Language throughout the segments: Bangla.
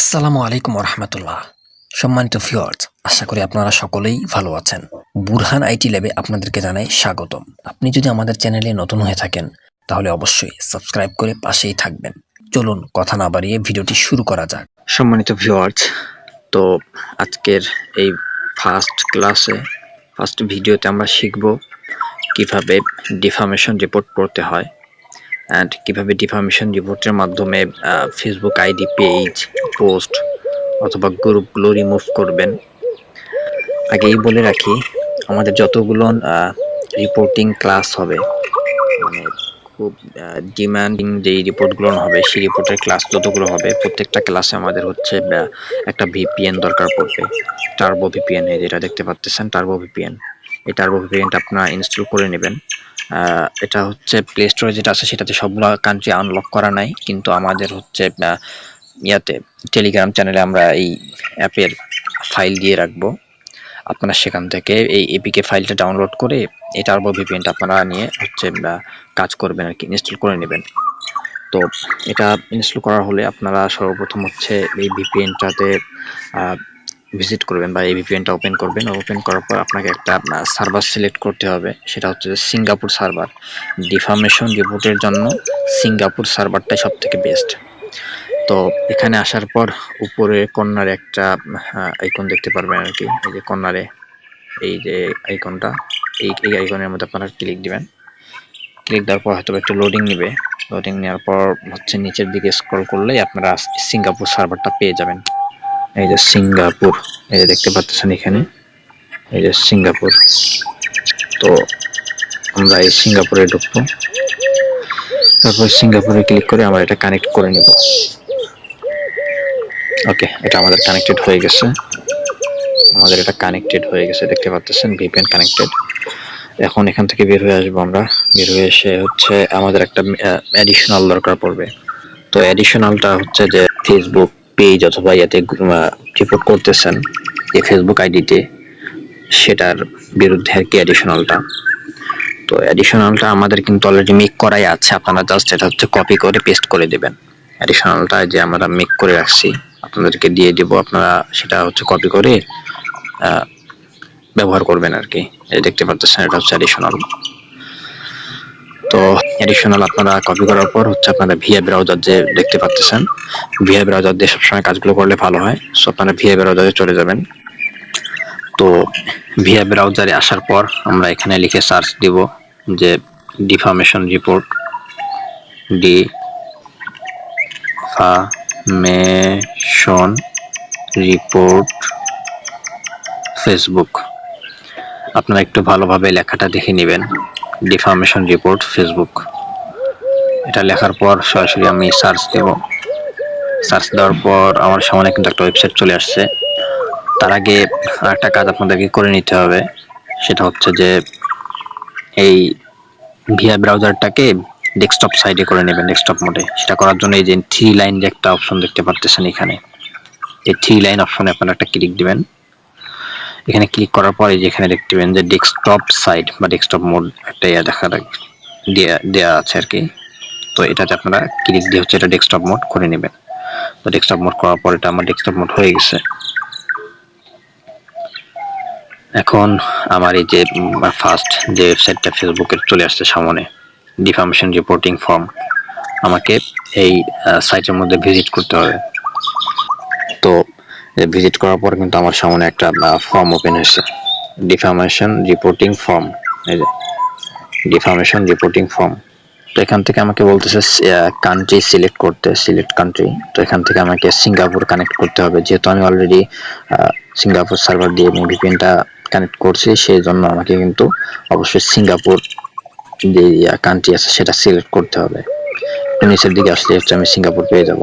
আসসালামু আলাইকুম রহমতুল্লাহ সম্মানিত ভিউয়ার্স আশা করি আপনারা সকলেই ভালো আছেন। বুরহান আইটি ল্যাবে আপনাদেরকে জানাই স্বাগতম। আপনি যদি আমাদের চ্যানেলে নতুন হয়ে থাকেন, তাহলে অবশ্যই সাবস্ক্রাইব করে পাশেই থাকবেন। চলুন, কথা না বাড়িয়ে ভিডিওটি শুরু করা যাক। সম্মানিত ভিউয়ার্স তো আজকের এই ফার্স্ট ক্লাসে ফার্স্ট ভিডিওতে আমরা শিখব কীভাবে ডিফামেশন রিপোর্ট করতে হয়। অ্যান্ড কীভাবে ডিফামেশন রিপোর্টের মাধ্যমে ফেসবুক আইডি পেজ পোস্ট অথবা গ্রুপগুলো রিমুভ করবেন। আগেই বলে রাখি, আমাদের যতগুলো রিপোর্টিং ক্লাস হবে মানে খুব ডিমান্ডিং যেই রিপোর্টগুলো হবে, সেই রিপোর্টের ক্লাস যতগুলো হবে, প্রত্যেকটা ক্লাসে আমাদের হচ্ছে একটা ভিপিএন দরকার পড়বে। টার্বো ভিপিএন যেটা দেখতে পাচ্ছেন টার্বো ভিপিএন এই টার্বো ভিপিএনটা আপনারা ইনস্টল করে নেবেন। এটা হচ্ছে প্লে স্টোরে যেটা আছে, সেটাতে সবগুলো কান্ট্রি আনলক করা নাই। কিন্তু আমাদের হচ্ছে ইয়াতে টেলিগ্রাম চ্যানেলে আমরা এই অ্যাপের ফাইল দিয়ে রাখব। আপনারা সেখান থেকে এই এপিকে ফাইলটা ডাউনলোড করে এই টার্বো ভিপিএনটা আপনারা নিয়ে হচ্ছে কাজ করবেন আর কি ইনস্টল করে নেবেন। তো এটা ইনস্টল করা হলে আপনারা সর্বপ্রথম হচ্ছে এই ভিপিএনটাতে ভিজিট করবেন বা এই ভিপিএনটা ওপেন করবেন। ওপেন করার পর আপনাকে একটা সার্ভার সিলেক্ট করতে হবে। সেটা হচ্ছে সিঙ্গাপুর সার্ভার ডিফার্মেশন রিপোর্টের জন্য সিঙ্গাপুর সার্ভারটাই সব থেকে বেস্ট তো এখানে আসার পর উপরে কর্নারে একটা আইকন দেখতে পারবেন আর কি। এই যে কর্নারে, এই যে আইকনটা এই এই আইকনের মধ্যে আপনারা ক্লিক দিবেন। ক্লিক দেওয়ার পর হয়তো একটু লোডিং নেবে। লোডিং নেওয়ার পর হচ্ছে নিচের দিকে স্ক্রল করলেই আপনারা সিঙ্গাপুর সার্ভারটা পেয়ে যাবেন। এই যে সিঙ্গাপুর, এই যে দেখতে পাচ্ছেন এখানে, এই যে সিঙ্গাপুর। তো আমরা এই সিঙ্গাপুরে ঢুকবো। তারপর সিঙ্গাপুরে ক্লিক করে আমরা এটা কানেক্ট করে নিব। ওকে, এটা আমাদের কানেক্টেড হয়ে গেছে। আমাদের এটা কানেক্টেড হয়ে গেছে, দেখতে পাচ্ছেন ভিপিএন কানেক্টেড এখন এখান থেকে বের হয়ে আসব আমরা। বের হয়ে এসে হচ্ছে আমাদের একটা অ্যাডিশনাল দরকার পড়বে। তো অ্যাডিশনালটা হচ্ছে যে ফেসবুক পেজ অথবা ইয়াতে রিপোর্ট করতেছেন এই ফেসবুক আইডিতে সেটার বিরুদ্ধে আর কি অ্যাডিশনালটা তো অ্যাডিশনালটা আমাদের কিন্তু অলরেডি মেক করাই আছে। আপনারা জাস্ট এটা হচ্ছে কপি করে পেস্ট করে দেবেন। অ্যাডিশনালটা যে আমরা মেক করে রাখছি, আপনাদেরকে দিয়ে দেবো, আপনারা সেটা হচ্ছে কপি করে ব্যবহার করবেন আর কি। দেখতে পাচ্ছেন, এটা হচ্ছে অ্যাডিশনাল তো অ্যাডিশনাল আপনারা কপি করার পর হচ্ছে আপনারা ভিআই ব্রাউজার যে দেখতে পাচ্ছেন ভিআই ব্রাউজার দিয়ে সবসময় কাজগুলো করলে ভালো হয়। সো আপনারা ভিআই ব্রাউজারে চলে যাবেন। তো ভিআই ব্রাউজারে আসার পর আমরা এখানে লিখে সার্চ দিব যে defamation report defamation report Facebook আপনারা একটু ভালোভাবে লেখাটা দেখে নেবেন। ডিফার্মেশন রিপোর্ট ফেসবুক এটা লেখার পর সরাসরি আমি সার্চ দেব। সার্চ দেওয়ার পর আমার সামনে কিন্তু একটা ওয়েবসাইট চলে আসছে। তার আগে একটা কাজ আপনাদেরকে করে নিতে হবে। সেটা হচ্ছে যে এই ভিআই ব্রাউজারটাকে ডেস্কটপ সাইডে করে নেবেন ডেস্কটপ মোডে সেটা করার জন্য এই যে থ্রি লাইন যে একটা অপশন দেখতে পারতেছেন এখানে। এই থ্রি লাইন অপশনে আপনারা একটা ক্লিক দিবেন। এখানে ক্লিক করার পরে যেখানে দেখতে পাবেন যে ডেস্কটপ সাইড বা ডেস্কটপ মোড একটা ইয়া দেখা দেয়া আছে আর কি। তো এটাতে আপনারা ক্লিক দিয়ে হচ্ছে এটা ডেস্কটপ মোড করে নেবেন। তো ডেস্কটপ মোড করার পর এটা আমার ডেস্কটপ মোড হয়ে গেছে। এখন আমার এই যে ফার্স্ট যে ওয়েবসাইটটা ফেসবুকের চলে আসছে সামনে ডিফার্মেশন রিপোর্টিং ফর্ম আমাকে এই সাইটের মধ্যে ভিজিট করতে হবে। তো ভিজিট করার পর কিন্তু আমার সামনে একটা ফর্ম ওপেন হয়েছে। ডিফার্মেশন রিপোর্টিং ফর্ম এই যে ডিফার্মেশন রিপোর্টিং ফর্ম তো এখান থেকে আমাকে বলতেছে কান্ট্রি সিলেক্ট করতে সিলেক্ট কান্ট্রি তো এখান থেকে আমাকে সিঙ্গাপুর কানেক্ট করতে হবে। যেহেতু আমি অলরেডি সিঙ্গাপুর সার্ভার দিয়ে ভিপিএনটা কানেক্ট করছি, সেই জন্য আমাকে কিন্তু অবশ্যই সিঙ্গাপুর যে কান্ট্রি আছে, সেটা সিলেক্ট করতে হবে। নিচের দিকে আসলে আমি সিঙ্গাপুর পেয়ে যাব।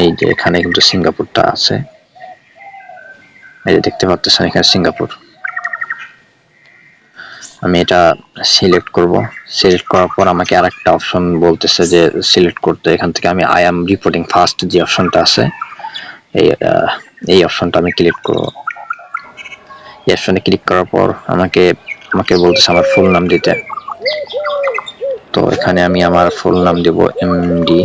এই যে এখানে কিন্তু সিঙ্গাপুরটা আছে। এই যে দেখতে পাচ্ছেন এখানে সিঙ্গাপুর। আমি এটা সিলেক্ট করব। সিলেক্ট করার পর আমাকে আরেকটা অপশন বলতেছে যে সিলেক্ট করতে এখান থেকে আমি আই এম রিপোর্টিং ফার্স্ট যে অপশনটা আছে, এই এই অপশনটা আমি ক্লিক করব। এই অপশনে ক্লিক করার পর আমাকে আমাকে বলতেছে আমার ফুল নাম দিতে। তো এখানে আমি আমার ফুল নাম দেব এমডি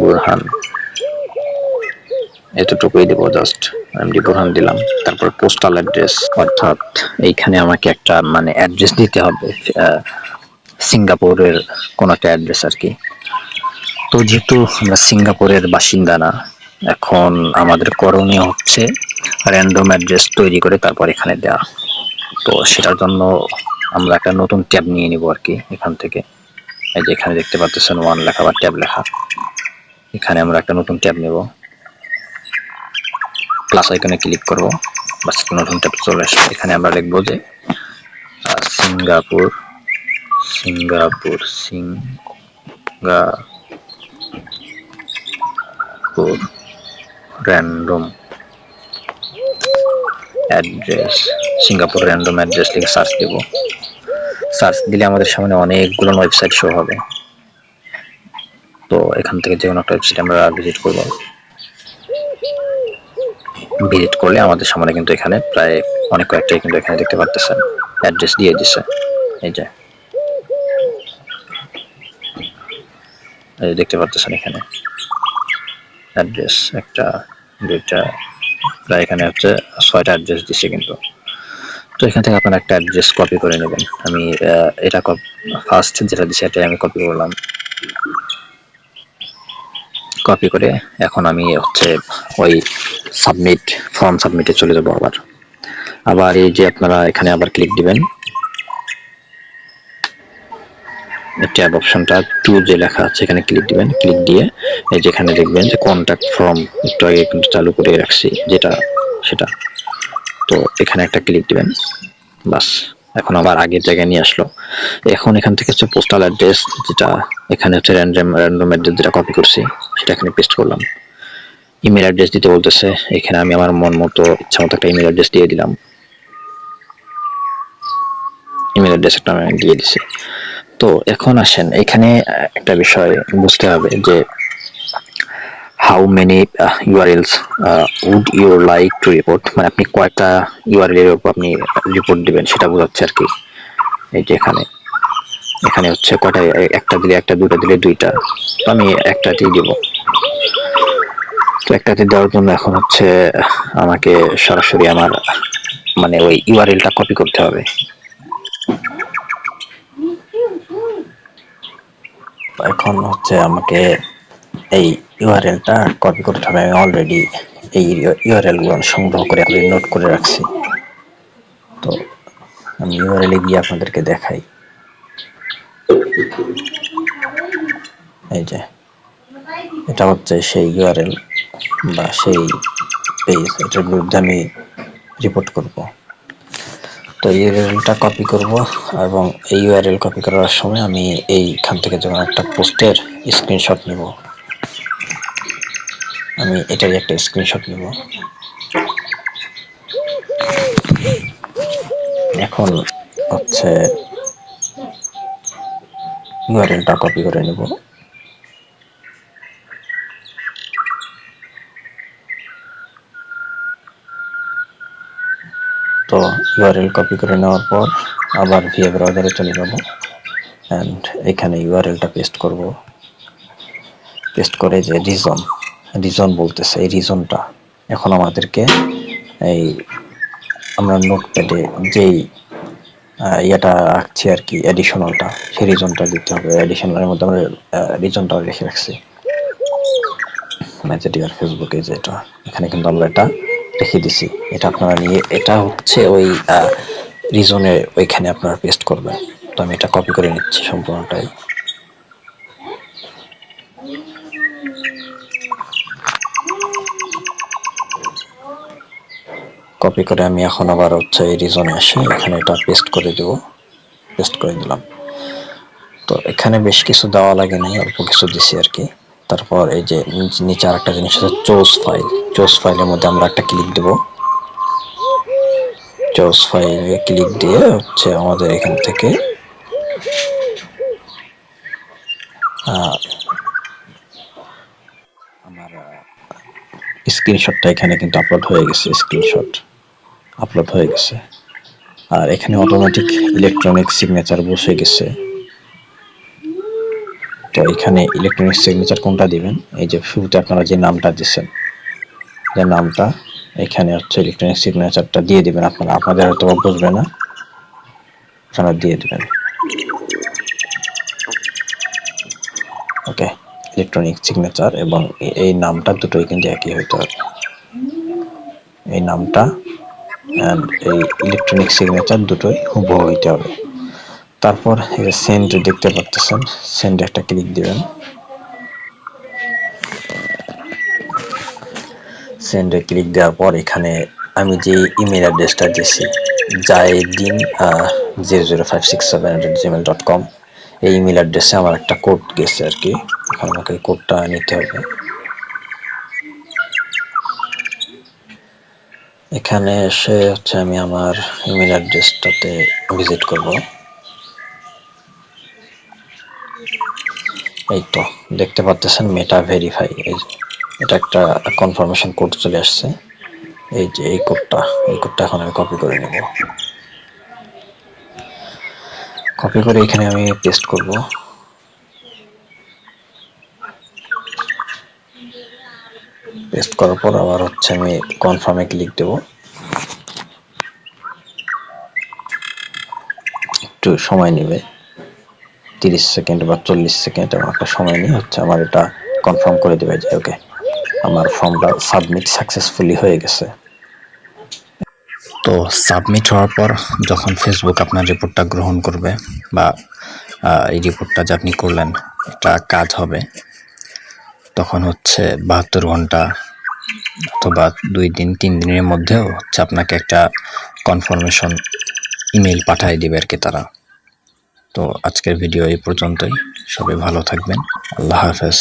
বুরহান। এতটুকুই দেবো জাস্ট এমডি বুরহান দিলাম। তারপর পোস্টাল অ্যাড্রেস অর্থাৎ এইখানে আমাকে একটা মানে অ্যাড্রেস দিতে হবে সিঙ্গাপুরের কোন একটা অ্যাড্রেস আর কি। তো যেহেতু আমরা সিঙ্গাপুরের বাসিন্দা না, এখন আমাদের করণীয় হচ্ছে র্যান্ডম অ্যাড্রেস তৈরি করে তারপর এখানে দেওয়া তো সেটার জন্য আমরা একটা নতুন ট্যাব নিয়ে নিব আর কি, এখান থেকে। এই যে এখানে দেখতে পাচ্ছেন ওয়ান লেখা বা ট্যাব লেখা। এখানে আমরা একটা নতুন ট্যাব নেব। প্লাস আইকনে ক্লিক করব। বাস নতুন ট্যাব চলে আসবে। এখানে আমরা লিখব যে Singapore Singapore Singapore random address Singapore random address লিখে সার্চ দেব। সার্চ দিলে আমাদের সামনে অনেকগুলো ওয়েবসাইট শো হবে। তো এখান থেকে যে কোনো একটা ওয়েবসাইট আমরা ভিজিট করব। ভিজিট করলে আমাদের সামনে কিন্তু এখানে প্রায় অনেক কয়েকটাই কিন্তু এখানে দেখতে পারতেছেন। অ্যাড্রেস দিয়ে দিছে। এই যে। দেখতে পাচ্ছেন এখানে। অ্যাড্রেস একটা, দুইটা, প্রায় এখানে হচ্ছে ছয়টা অ্যাড্রেস দিচ্ছে কিন্তু। তো এখান থেকে আপনারা একটা অ্যাড্রেস কপি করে নেবেন। আমি এটা ফার্স্ট যেটা দিচ্ছে এটাই আমি কপি করলাম। কপি করে এখন আমি হচ্ছে ওই সাবমিট ফর্ম সাবমিটে চলে যাব আবার। আবার এই যে আপনারা এখানে আবার ক্লিক দিবেন। ট্যাব অপশনটা টু যে লেখা আছে, এখানে ক্লিক দিবেন। ক্লিক দিয়ে এই যেখানে দেখবেন যে কন্ট্যাক্ট ফর্ম একটু আগে চালু করে রাখছি, যেটা সেটা। তো এখানে একটা ক্লিক দিবেন, বাস। এখন আবার আগের জায়গায় নিয়ে আসলো। এখন এখান থেকে হচ্ছে পোস্টাল অ্যাড্রেস যেটা এখানে হচ্ছে র্যান্ডম র্যান্ডম অ্যাড্রেস যেটা কপি করছি, সেটা এখানে পেস্ট করলাম। ইমেল অ্যাড্রেস দিতে বলতেছে, এখানে আমি আমার মন মতো, ইচ্ছা মতো একটা ইমেল অ্যাড্রেস দিয়ে দিলাম। ইমেল অ্যাড্রেস একটা আমি দিয়ে দিছি। তো এখন আসেন, এখানে একটা বিষয় বুঝতে হবে যে how many URLs would you like to report মানে আপনি কয়টা ইউআরএল এর উপর আপনি রিপোর্ট দিবেন সেটা বোঝাচ্ছে আর কি। এই যে এখানে। এখানে হচ্ছে কয়টা, একটা দিলে একটা দুটা দিলে দুইটা। আমি একটাতেই দিব। তো একটাতে দেওয়ার জন্য এখন হচ্ছে আমাকে সরাসরি আমার মানে ওই ইউআরএলটা কপি করতে হবে। এখন হচ্ছে আমাকে এই ইউআরএলটা কপি করতে হবে। আমি অলরেডি এই ইউআরএলগুলো সংগ্রহ করে আমি নোট করে রাখছি। তো আমি ইউআরএল এ গিয়ে আপনাদেরকে দেখাই। এই যে, এটা হচ্ছে সেই ইউআরএল বা সেই পেজ এটার বিরুদ্ধে আমি রিপোর্ট করব। তো ইউআরএলটা কপি করব এবং এই ইউআরএল কপি করার সময় আমি এইখান থেকে যেমন একটা পোস্টের স্ক্রিনশট নিব। আমি এটারই একটা স্ক্রিনশট নিব। এখন হচ্ছে ইউআরএলটা কপি করে নেব। তো ইউআরএল কপি করে নেওয়ার পর আবার ভিএ ব্রাউজারে চলে যাব। অ্যান্ড এখানে ইউআরএলটা পেস্ট করব। পেস্ট করে যে রিজন রিজন বলতেছে, এই রিজনটা এখন আমাদেরকে এই আমরা নোটপ্যাডে যেই ইয়েটা রাখছি আর কি অ্যাডিশনালটা সেই রিজনটা দিতে হবে। অ্যাডিশনালের মধ্যে আমরা রিজনটা রেখে রাখছি। ম্যাচেটিয়ার ফেসবুকে যেটা, এখানে কিন্তু আমরা এটা রেখে দিছি। এটা আপনারা নিয়ে, এটা হচ্ছে ওই রিজনে ওইখানে আপনারা পেস্ট করবেন। তো আমি এটা কপি করে নিচ্ছি সম্পূর্ণটাই। কপি করে আমি এখন আবার হচ্ছে এই রিজনে আসি, এখানে এটা পেস্ট করে দেব পেস্ট করে দিলাম তো এখানে বেশ কিছু দেওয়া লাগে নাই, অল্প কিছু দিছি আর কি। তারপর এই যে নিচ- নিচে আরেকটা জিনিস আছে চোজ ফাইল চোজ ফাইলের মধ্যে আমরা একটা ক্লিক দেব। চোজ ফাইলে ক্লিক দিয়ে হচ্ছে আমাদের এখান থেকে আমার স্ক্রিনশটটা এখানে কিন্তু আপলোড হয়ে গেছে স্ক্রিনশট আপলোড হয়ে গেছে। আর এখানে অটোমেটিক ইলেকট্রনিক সিগনেচার বসে গেছে। তো এখানে ইলেকট্রনিক সিগনেচার কোনটা দিবেন? এই যে শুরুতে আপনারা যে নামটা দিচ্ছেন যে নামটা, এখানে হচ্ছে ইলেকট্রনিক সিগনেচারটা দিয়ে দিবেন আপনারা। আপনাদের হয়তো বুঝবে না। আপনারা দিয়ে দিবেন। ওকে ইলেকট্রনিক সিগনেচার এবং এই নামটা দুটোই কিন্তু একই হইতে হবে। এই নামটা এই ইলেকট্রনিক সিগনেচার দুটোই হুবহু হইতে হবে। তারপর সেন্ড দেখতে পাচ্ছেন সেন্ড একটা ক্লিক দিবেন। সেন্ডে ক্লিক দেওয়ার পর এখানে আমি যে ইমেল অ্যাড্রেসটা দিয়েছি, Zaydin zero zero five six seven Gmail dot com এই ইমেল অ্যাড্রেসে আমার একটা কোড গেছে আর কি। এখন আমাকে কোডটা নিতে হবে। এখানে এসে হচ্ছে আমি আমার ইমেল অ্যাড্রেসটাতে ভিজিট করব। এই তো, দেখতে পাচ্ছেন মেটা ভেরিফাই এই এটা একটা কনফার্মেশন কোড চলে আসছে। এই যে, এই কোডটা এই কোডটা এখন আমি কপি করে নেব। কপি করে এখানে আমি পেস্ট করব। পেস্ট করার পর আবার হচ্ছে আমি কনফার্মে ক্লিক দেব। একটু সময় নেবে। তিরিশ সেকেন্ড বা চল্লিশ সেকেন্ড এমন একটা সময় নিয়ে হচ্ছে আমার এটা কনফার্ম করে দেবে যে ওকে আমার ফর্মটা সাবমিট সাকসেসফুলি হয়ে গেছে। তো সাবমিট হওয়ার পর যখন ফেসবুক আপনার রিপোর্টটা গ্রহণ করবে বা এই রিপোর্টটা যে আপনি করলেন এটা কাজ হবে। তখন হচ্ছে বাহাত্তর ঘণ্টা অথবা দুই দিন, তিন দিনের মধ্যেও হচ্ছে আপনাকে একটা কনফার্মেশন ইমেল পাঠিয়ে দিবে আর কি তারা। তো আজকের ভিডিও এই পর্যন্তই। সবাই ভালো থাকবেন। আল্লাহ হাফেজ।